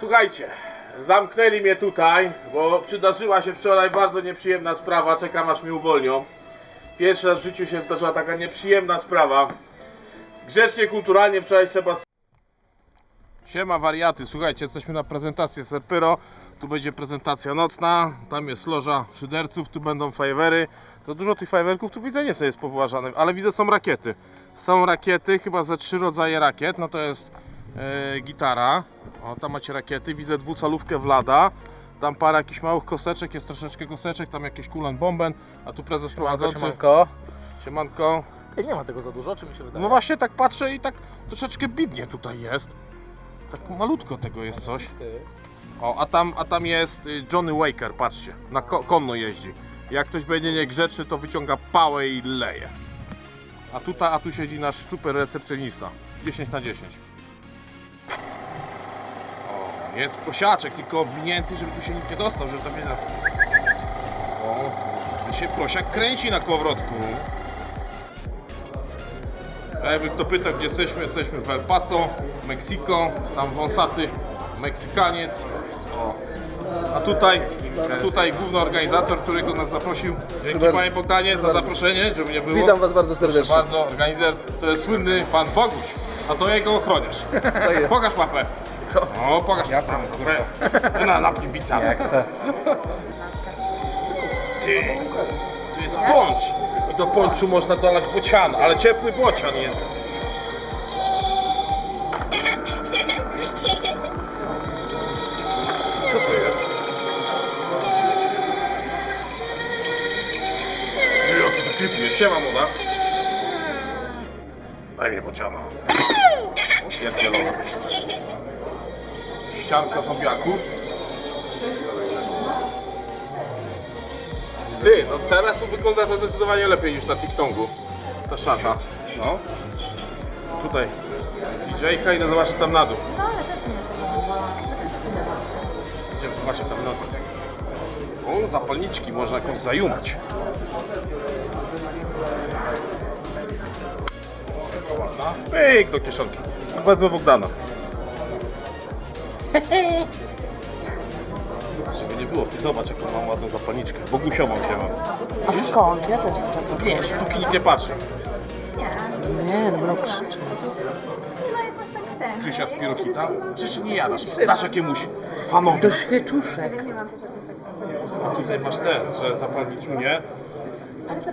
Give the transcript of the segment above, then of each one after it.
Słuchajcie, zamknęli mnie tutaj, bo przydarzyła się wczoraj bardzo nieprzyjemna sprawa. Czekam aż mnie uwolnią. Pierwszy raz w życiu się zdarzyła taka nieprzyjemna sprawa. Grzecznie, kulturalnie wczoraj Sebastian. Siema wariaty, słuchajcie, jesteśmy na prezentacji Serpyro. Tu będzie prezentacja nocna, tam jest loża szyderców, tu będą fajerwery. Za dużo tych fajerwerków tu widzę nie jest poważane, ale widzę są rakiety. Są rakiety, chyba ze trzy rodzaje rakiet. No to jest e, gitara. O, tam macie rakiety. Widzę dwucalówkę Vlada. Tam parę jakichś małych kosteczek, jest troszeczkę kosteczek, tam jakieś kulan bomben, a tu prezes prowadzący. Siemanko. Siemanko. Ej, nie ma tego za dużo, czy mi się wydaje? No właśnie tak patrzę i tak troszeczkę bidnie tutaj jest. Tak malutko tego jest coś. O, a tam, a tam jest y, Johnny Waker, patrzcie. Na ko konno jeździ. Jak ktoś będzie niegrzeczny, to wyciąga pałę i leje. A tutaj, a tu siedzi nasz super recepcjonista. 10 na 10. Jest prosiaczek, tylko obwinięty, żeby tu się nikt nie dostał, żeby tam nie... O, tu się prosiak kręci na kołowrotku. A jakby kto pytał, gdzie jesteśmy, jesteśmy w El Paso, Meksiko, tam wąsaty Meksykaniec. O. A tutaj, tutaj główny organizator, którego nas zaprosił. Dzięki Super. panie Bogdanie za zaproszenie, żeby nie było. Witam Was bardzo Proszę serdecznie. bardzo, organizer to jest słynny pan Boguś, a to jego ochroniarz. Pokaż łapę. Co? O, pokaż ja tam, Na napnij bica. Jak chcę. Ty, tu jest poncz. I do ponczu można dolać bocian, ale ciepły bocian jest. Co to jest? Ty, jaki to klipnie. Siema, moda. Ścianka zombiaków. Ty, no teraz tu wygląda to zdecydowanie lepiej niż na TikToku. Ta szata. No. Tutaj DJ-ka idę zobaczyć tam na dół. Idziemy zobaczyć tam na dół. O, zapalniczki, można jakąś zajumać. Pyk do kieszonki. Wezmę Bogdana. Żeby nie było, ty zobacz jaką mam ładną zapalniczkę. Bogusiową się mam. A skąd? Ja też chcę to. Wiesz, póki nikt nie patrzy. Nie, no będą krzyczeć. Krysia z Pirokita. Przecież nie jadasz. Dasz jakiemuś fanowi. Do świeczuszek. A tutaj masz ten, że zapalniczunie.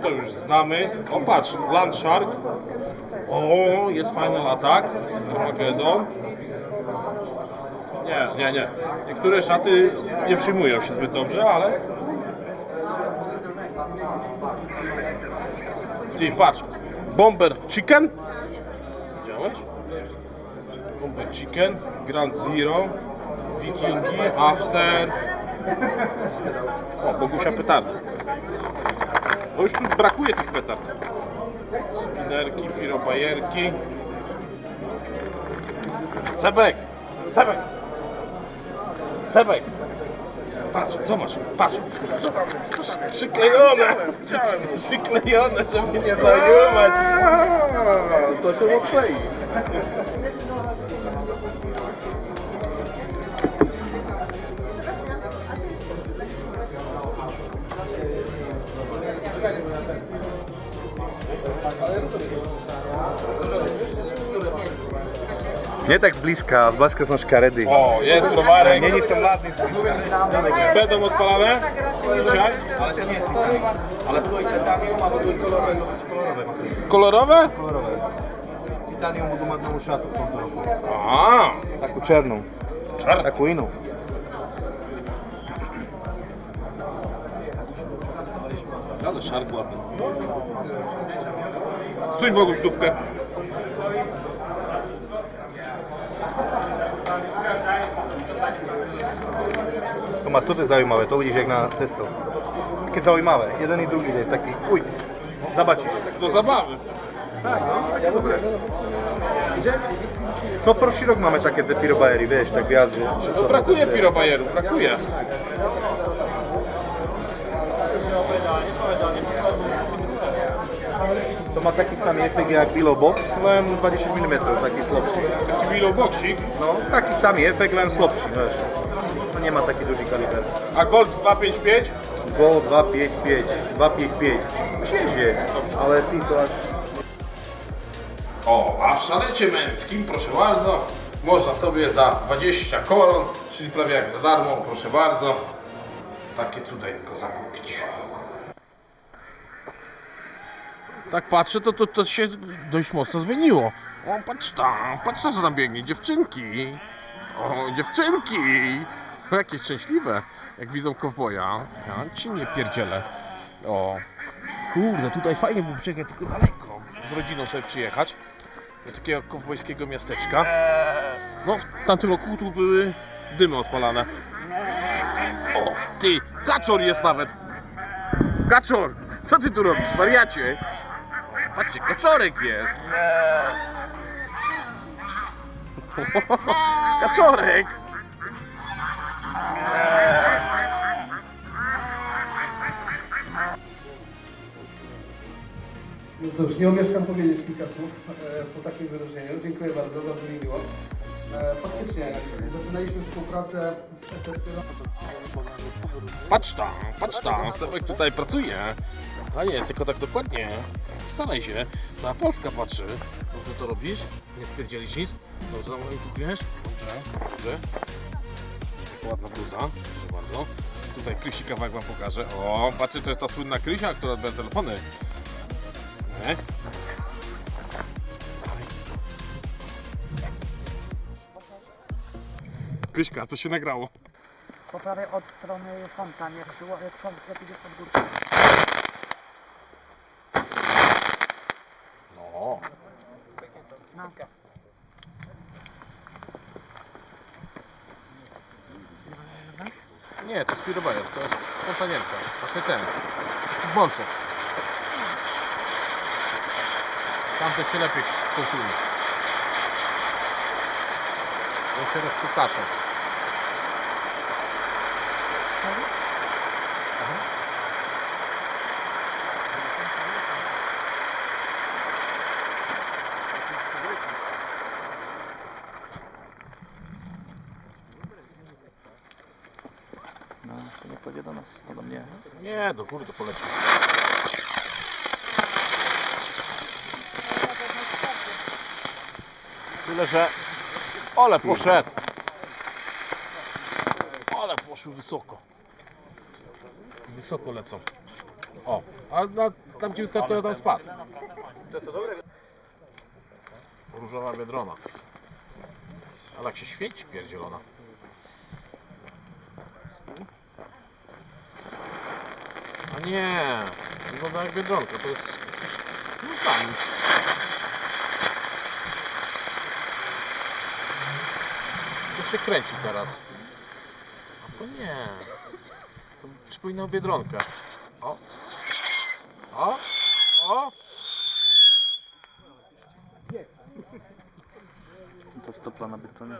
To już znamy. O patrz, Landshark. O, jest Final Attack. Armageddon. Nie, nie, nie. Niektóre szaty nie przyjmują się zbyt dobrze, ale... Ty, patrz. Bomber Chicken. Widziałeś? Bomber Chicken, Grand Zero, Wikingi, After. O, Bogusia petardy. Bo już tu brakuje tych petard. Spinerki, pirobajerki. Sebek! Sebek! Sebek! Patrz, zobacz, patrz. Przyklejone! Przyklejone, żeby nie zajumać. To się obklei. Nie tak zblízka, zblízka som škaredý. O, je to Marek. Není som mladný zblízka. Pedom odpalané? Čak? Ale to nie je Ale to je titanium, to je kolorové. Kolorové? Kolorové. Titanium budú mať novú šatu v tomto roku. Aha. Takú černú. Čern? Takú inú. Ale šark ładny. Suń Boguś. To masz, to jest to uvidíš jak na testo. Také zaujímavé, jeden i druhý jest taký, uj, zobačíš. Do zabawy. No prvší rok máme také pirobajery, vieš, tak že No brakuje pirobajerów, brakuje. To ma taki sam efekt jak Bilo Box, len 20 mm, taki słabszy. Milo boksik. No, taki sam efekt, len słabszy, wiesz. To nie ma taki duży kaliber. A Gold 255? Go 255, 255. Przyjeździe, ale ty to aż... O, a w szalecie męskim, proszę bardzo, można sobie za 20 koron, czyli prawie jak za darmo, proszę bardzo, takie cudeńko zakupić. Tak patrzę, to, to, to się dość mocno zmieniło. O, patrz tam, patrz co tam biegnie, dziewczynki. O, dziewczynki. O, Jakie szczęśliwe, jak widzą kowboja. Ja ci nie pierdzielę. O, kurde, tutaj fajnie by przyjechać, tylko daleko. Z rodziną sobie przyjechać do takiego kowbojskiego miasteczka. No, w tamtym roku tu były dymy odpalane. O, ty, kaczor jest nawet. Kaczor, co ty tu robisz, wariacie? Patrzcie, kaczorek jest. Kaczorek. No cóż, nie omieszkam powiedzieć kilka słów e, po takim wyróżnieniu. Dziękuję bardzo, bardzo mi miło. E, faktycznie, zaczynaliśmy współpracę z SRP. Patrz tam, patrz tam, Sebek tutaj pracuje. A nie, tylko tak dokładnie. Staraj się. Cała Polska patrzy. Dobrze to robisz? Nie spierdzielisz nic? Dobrze wiesz? Dobrze, dobrze. Ładna bluza, proszę bardzo. Tutaj Krysi kawałek wam pokażę. O, patrzcie, to jest ta słynna Krysia, która odbiera telefony. Nie? Kryśka, to się nagrało. Po prawej od strony fontan, jak było, jak są, jak pod górkę. No. No. Nie, to Firobajec, to jest Fontanienka. Właśnie ten. Bączek. Tamte się lepiej konsumy. On się rozputacze. No, to nie pojedzie do nas, ode mnie. Nie, do góry to poleci. Tyle, że ole poszedł. Ale poszły wysoko. Wysoko lecą. O, a na, tam gdzie wystartuje tam spadł. Różowa biedrona. Ale jak się świeci pierdzielona. A nie, wygląda jak biedronka, to jest... No tam. To się kręci teraz. A to nie. To przypomina biedronkę. O. O. O. To stopla na betonie.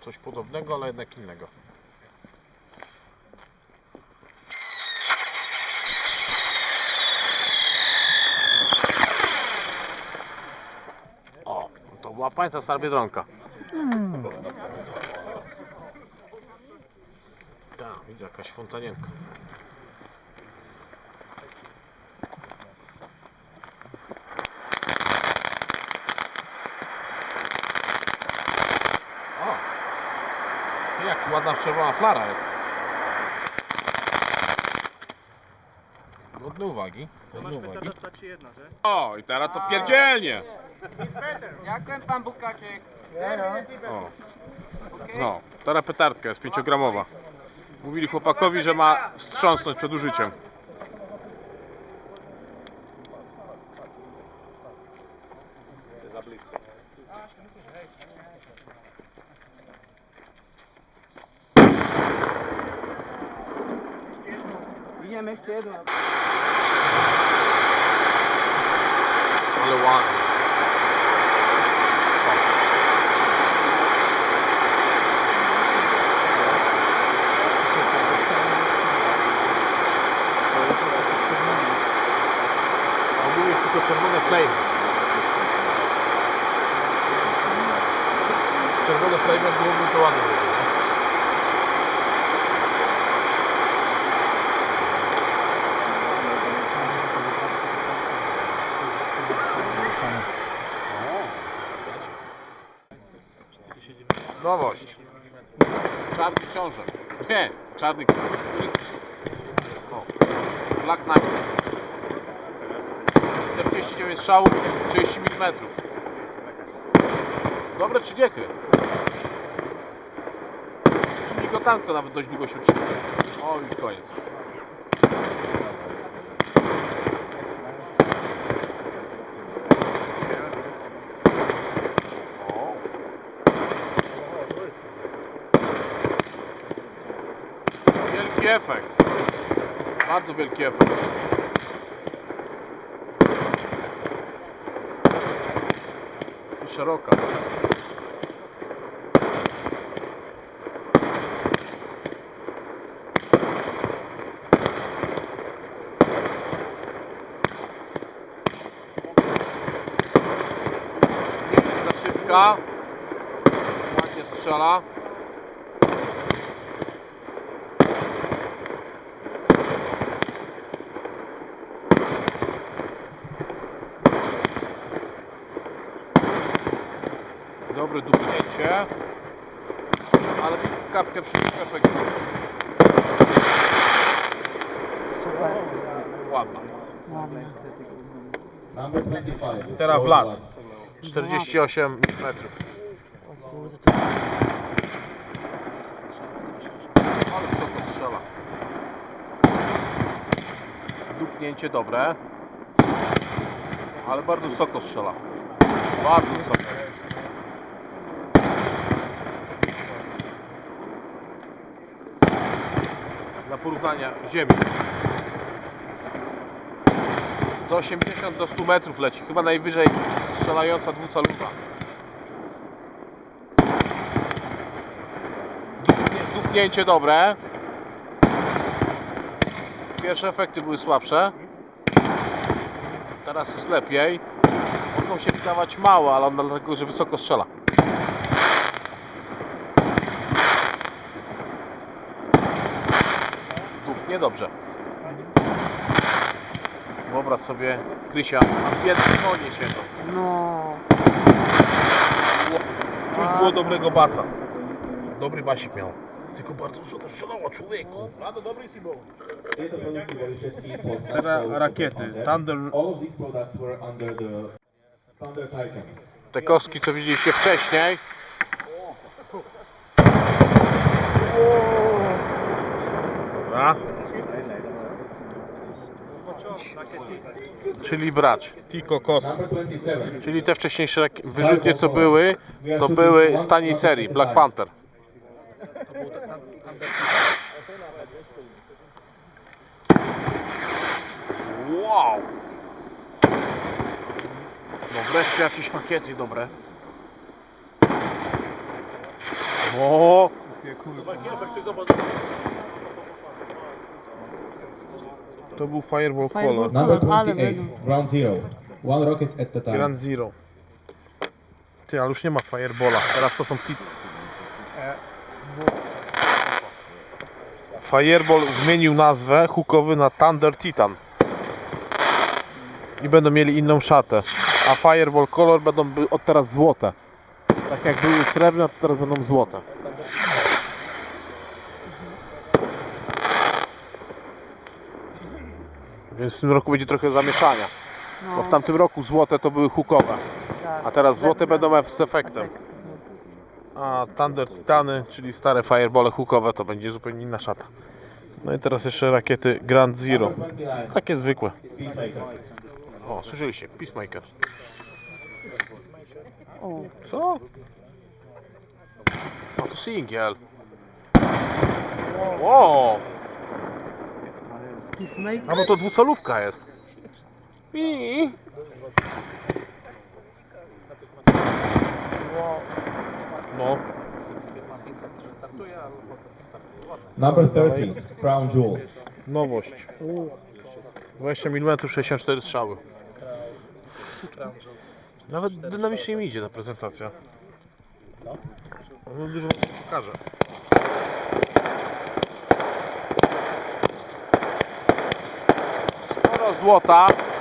Coś podobnego, ale jednak innego. Pamięta stara Biedronka. Tak, widzę jakaś fontanienka. O, jak ładna czerwona flara jest. Godne uwagi. Godne uwagi. O, i teraz to pierdzielnie. Dziękuję pan Bukaczyk. No, teraz petardka jest 5-gramowa. Mówili chłopakowi, że ma wstrząsnąć przed użyciem. Widzimy jeszcze jedno. Ale ładnie. czerwone frame byłoby to ładnie. Nowość. Czarny książek. Nie, czarny rycerz. O, Black Knight. 49 strzałów, 30 mm. Dobre trzydziechy. Migotanko nawet dość długo się utrzymuje. O, już koniec. O. Wielki efekt. Bardzo wielki efekt. I szeroka. Nie jest za szybka. Ładnie strzela. Dobre dupnięcie. Ale kapkę przy. Super. Ładna. Ładnie. Number 25. Teraz w lat. 48 metrów. Ale wysoko strzela. Dupnięcie dobre. Ale bardzo wysoko strzela. Bardzo wysoko. Porównania ziemi. Z 80 do 100 metrów leci. Chyba najwyżej strzelająca dwucalowa. Dupnie, dupnięcie dobre. Pierwsze efekty były słabsze. Teraz jest lepiej. Mogą się wydawać małe, ale on dlatego, że wysoko strzela. Dupnie dobrze. Wyobraź sobie, Krysia, konie się to. No. Czuć było dobrego basa. Dobry basik miał. Tylko bardzo wysoko strzelała człowieku. Produktów były wszystkie pod Teraz rakiety. Thunder. Te kostki, co widzieliście wcześniej. Dobra. Czyli brać. Tiko Kos. Number 27. Czyli te wcześniejsze wyrzutnie, co były, to były z taniej serii. Black Panther. Wow! No wreszcie jakieś rakiety dobre. O! To był Fireball Color. Number Ale 28. Round zero. One rocket at a time. Grand Zero. Ty, ale już nie ma Firebola. Teraz to są tit... Fireball zmienił nazwę hookowy na Thunder Titan. I będą mieli inną szatę. A Fireball Color będą od teraz złote. Tak jak były srebrne, to teraz będą złote. Więc w tym roku będzie trochę zamieszania. Bo w tamtym roku złote to były hookowe. A teraz złote będą z efektem. A Thunder Titany, czyli stare firebole hookowe, to będzie zupełnie inna szata. No i teraz jeszcze rakiety Grand Zero. 29. Takie zwykłe. O, słyszeliście? Peacemaker. O. Co? A to singiel. Wow! A bo to dwucelówka jest. I. No. Number 13. Crown Jewels. Nowość. 20 mm 64 strzały. Nawet dynamicznie mi idzie ta prezentacja. No, dużo wam pokażę. lotar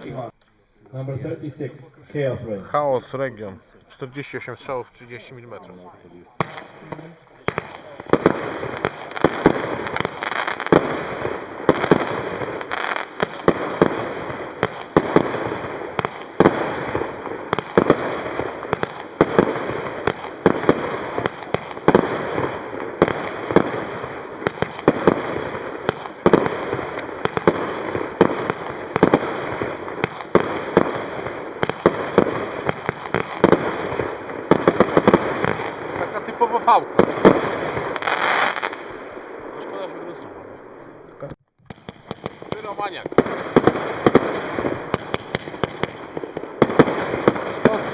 30. Number 36, Chaos Rain. Chaos Region. 48 strzałów, 30 mm.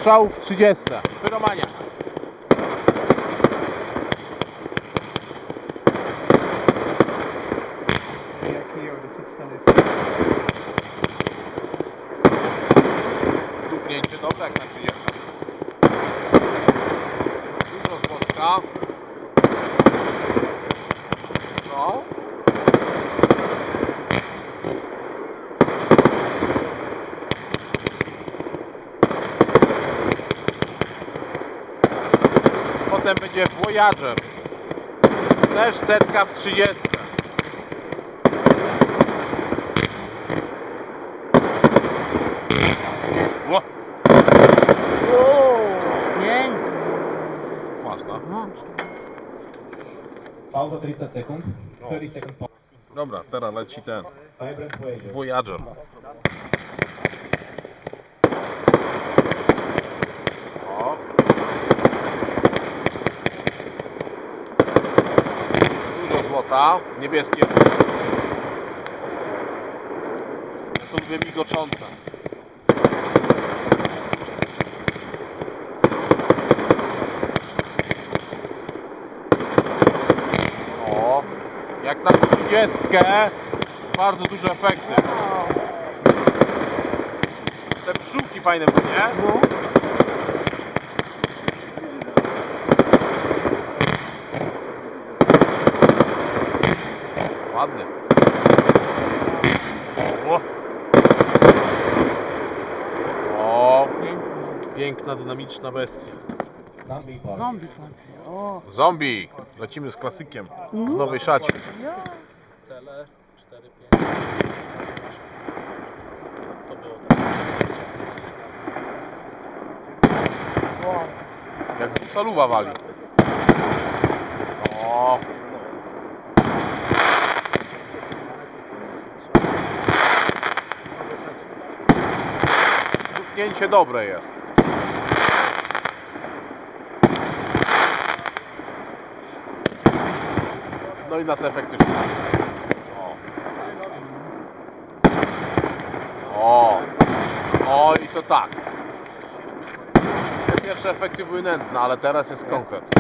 Strzałów w 30. Pyromaniak. Dupnięcie dobre jak na 30. Dużo złotka. No. Będzie Voyager. Też setka w 30. Ło, Pięknie. ważna. No. Pauza 30 sekund. 30 second pause. Dobra, teraz leci ten. Voyager. Voyager. O. Złota, niebieskie. To lubię migoczące. O, jak na 30 bardzo duże efekty. Te pszczółki fajne były, nie? Ładny. O. O. Piękna, dynamiczna bestia. Zombie kończy. O. Zombie. Lecimy z klasykiem. W nowej szacie. Cele 4, 5. To było jak saluwa wali. Dupnięcie dobre jest. No i na te efekty. O. O. O i to tak. Te pierwsze efekty były nędzne, ale teraz jest konkret.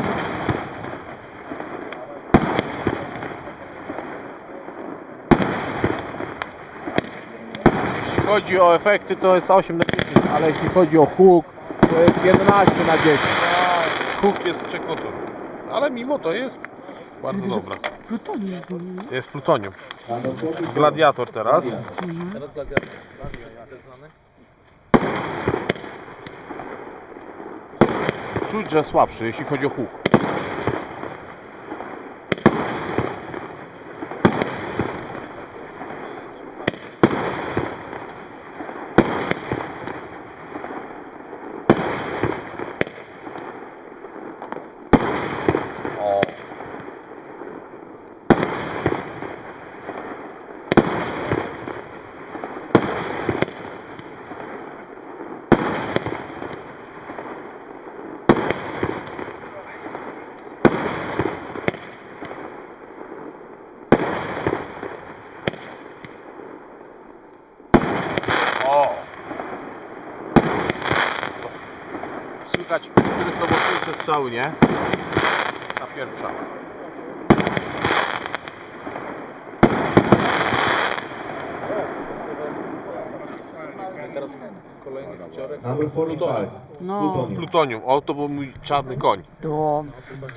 Jeśli chodzi o efekty, to jest 8 na 10, ale jeśli chodzi o huk, to jest 11 na 10. Huk jest przekroczony. Ale mimo to jest bardzo dobra. Plutonium jest. Jest plutonium. Number 44. Gladiator teraz. Czuć, że słabszy, jeśli chodzi o huk. O. słychać, które są strzały, nie? Ta pierwsza. Number 45. No, Plutonium. Plutonium. O, to był mój czarny koń. to...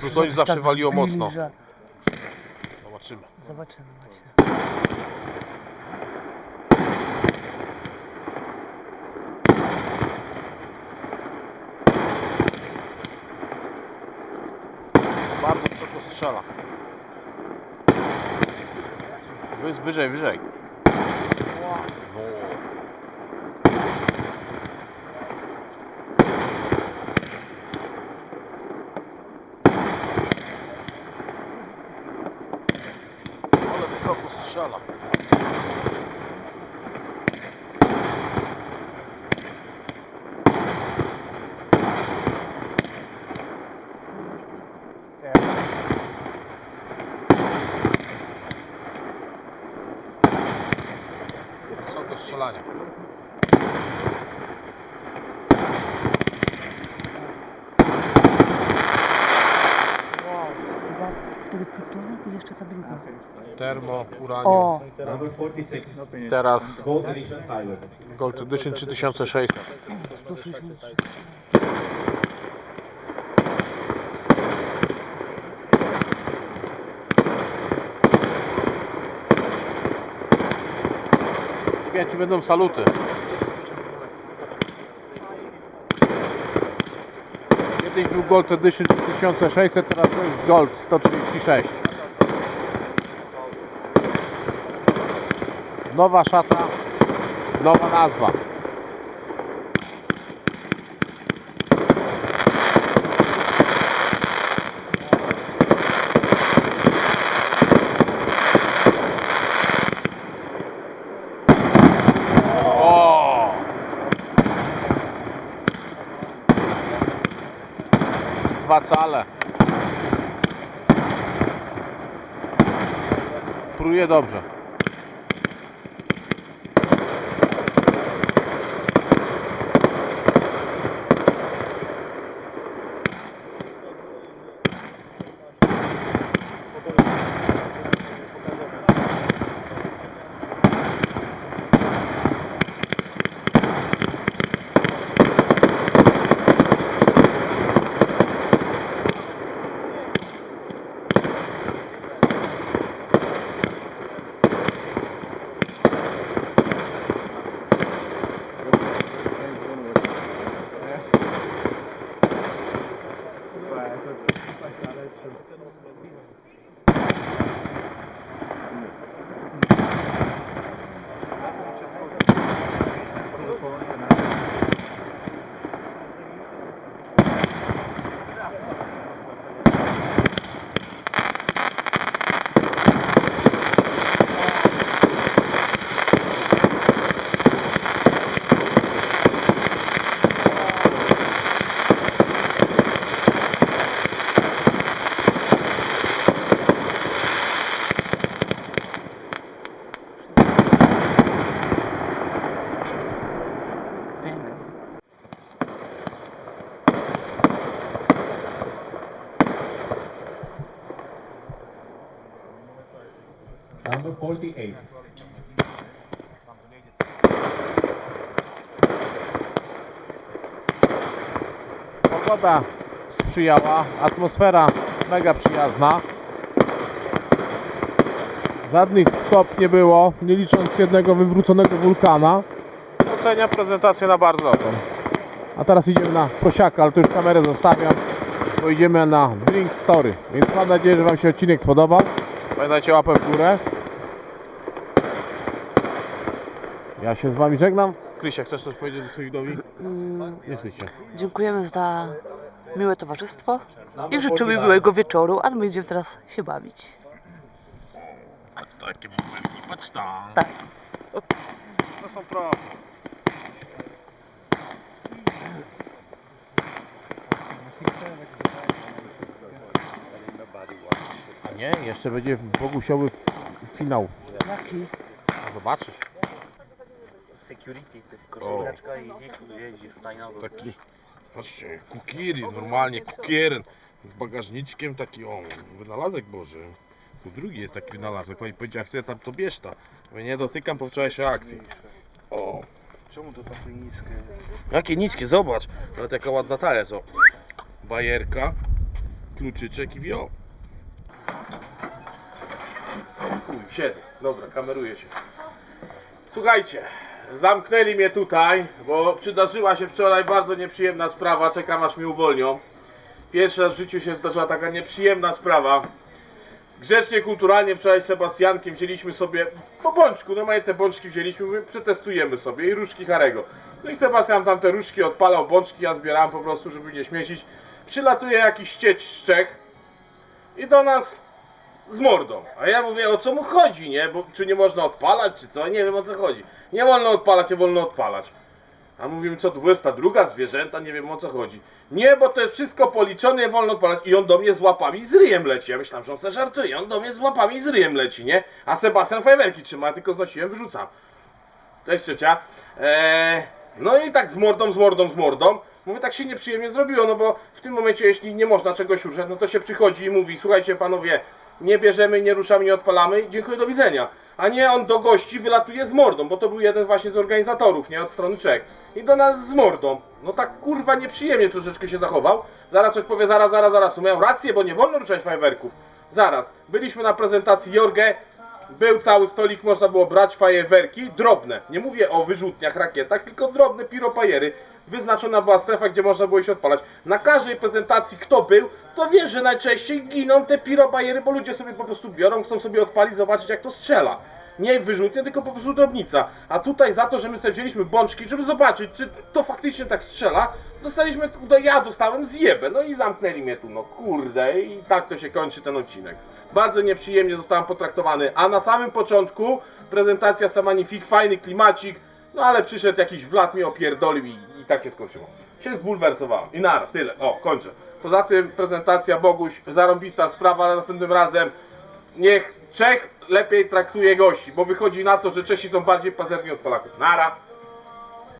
Plutonium zawsze waliło mocno. Zobaczymy. Zobaczymy właśnie. Bardzo wysoko strzela. Wy- Wyżej, wyżej. No. Ale wysoko strzela. Wysoko strzelanie. To była wtedy plutonia, to jeszcze ta druga. Termo, uranium. O, Number 46. Teraz Gold edition Tiger. Gold Edition 3600. 160. Śmieci będą saluty. Kiedyś był Gold Edition 1600, teraz to jest Gold 136. Nowa szata, nowa nazwa. Dwa cale. Pruje dobrze. 48. Pogoda sprzyjała, atmosfera mega przyjazna. Żadnych wtop nie było, nie licząc jednego wywróconego wulkana. Oceniam prezentację na bardzo dobrą. A teraz idziemy na prosiaka, ale to już kamerę zostawiam, bo idziemy na Drink Story. Więc mam nadzieję, że Wam się odcinek spodobał. Pamiętajcie łapę w górę. Ja się z Wami żegnam. Krysia, chcesz coś powiedzieć do swoich widowni? Nie wstydź się. Dziękujemy za miłe towarzystwo i życzymy 49. miłego wieczoru, a my będziemy teraz się bawić. Takie bułki, patrz tam. Tak. To są pro. A nie, jeszcze będzie Bogusiowy f- finał. Jaki? A Zobaczysz. Security, koszuleczka i niech jeździ fajnowo. Taki Patrzcie, kukiry, normalnie kukieren z bagażniczkiem, taki o, wynalazek Boży. Tu drugi jest taki wynalazek, pani powiedziała, chcę tam to bierz ta. Mówię, nie dotykam po wczorajszej akcji. O, Czemu to takie niskie? jakie niskie, zobacz, nawet jaka ładna talia, co? Bajerka, kluczyczek i wio. Siedzę. Dobra, kameruję się. Słuchajcie, zamknęli mnie tutaj, bo przydarzyła się wczoraj bardzo nieprzyjemna sprawa. Czekam aż mnie uwolnią. Pierwszy raz w życiu się zdarzyła taka nieprzyjemna sprawa. Grzecznie, kulturalnie wczoraj z Sebastiankiem wzięliśmy sobie po bączku, normalnie te bączki wzięliśmy, przetestujemy sobie i różki Harego. No i Sebastian tam te różki odpalał, bączki ja zbierałem po prostu, żeby nie śmiecić. Przylatuje jakiś ścieć z Czech i do nas z mordą. A ja mówię, o co mu chodzi, nie? Bo, czy nie można odpalać, czy co? Nie wiem o co chodzi. Nie wolno odpalać, nie wolno odpalać. A mówimy, co 22 zwierzęta, nie wiem o co chodzi. Nie, bo to jest wszystko policzone, nie wolno odpalać. I on do mnie z łapami i z ryjem leci. Ja myślałem, że on se żartuje. On do mnie z łapami i z ryjem leci, nie? A Sebastian fajerwerki trzyma, ja tylko znosiłem, wyrzucam. Cześć ciocia. Eee, no i tak z mordą, z mordą, z mordą. Mówię, tak się nieprzyjemnie zrobiło, no bo w tym momencie, jeśli nie można czegoś ruszać, no to się przychodzi i mówi, słuchajcie panowie, nie bierzemy, nie ruszamy, nie odpalamy, dziękuję, do widzenia. A nie, on do gości wylatuje z mordą, bo to był jeden właśnie z organizatorów, nie, od strony Czech. I do nas z mordą. No tak kurwa nieprzyjemnie troszeczkę się zachował. Zaraz coś powie, zaraz, zaraz, zaraz. Miał rację, bo nie wolno ruszać fajerwerków. Zaraz. Byliśmy na prezentacji Jorge, był cały stolik, można było brać fajerwerki, drobne. Nie mówię o wyrzutniach, rakietach, tylko drobne piropajery. Wyznaczona była strefa, gdzie można było się odpalać. Na każdej prezentacji, kto był, to wie, że najczęściej giną te piropajery, bo ludzie sobie po prostu biorą, chcą sobie odpalić, zobaczyć jak to strzela. Nie wyrzutnie, tylko po prostu drobnica. A tutaj za to, że my sobie wzięliśmy bączki, żeby zobaczyć, czy to faktycznie tak strzela, dostaliśmy, no ja dostałem zjebę, no i zamknęli mnie tu, no kurde, i tak to się kończy ten odcinek. Bardzo nieprzyjemnie zostałem potraktowany, a na samym początku prezentacja Samanifik, fajny klimacik, no ale przyszedł jakiś wlad, mnie opierdolił i tak się skończyło. Się zbulwersowałem. I nara, tyle. O, kończę. Poza tym prezentacja Boguś, zarąbista sprawa, ale następnym razem niech Czech lepiej traktuje gości, bo wychodzi na to, że Czesi są bardziej pazerni od Polaków. Nara.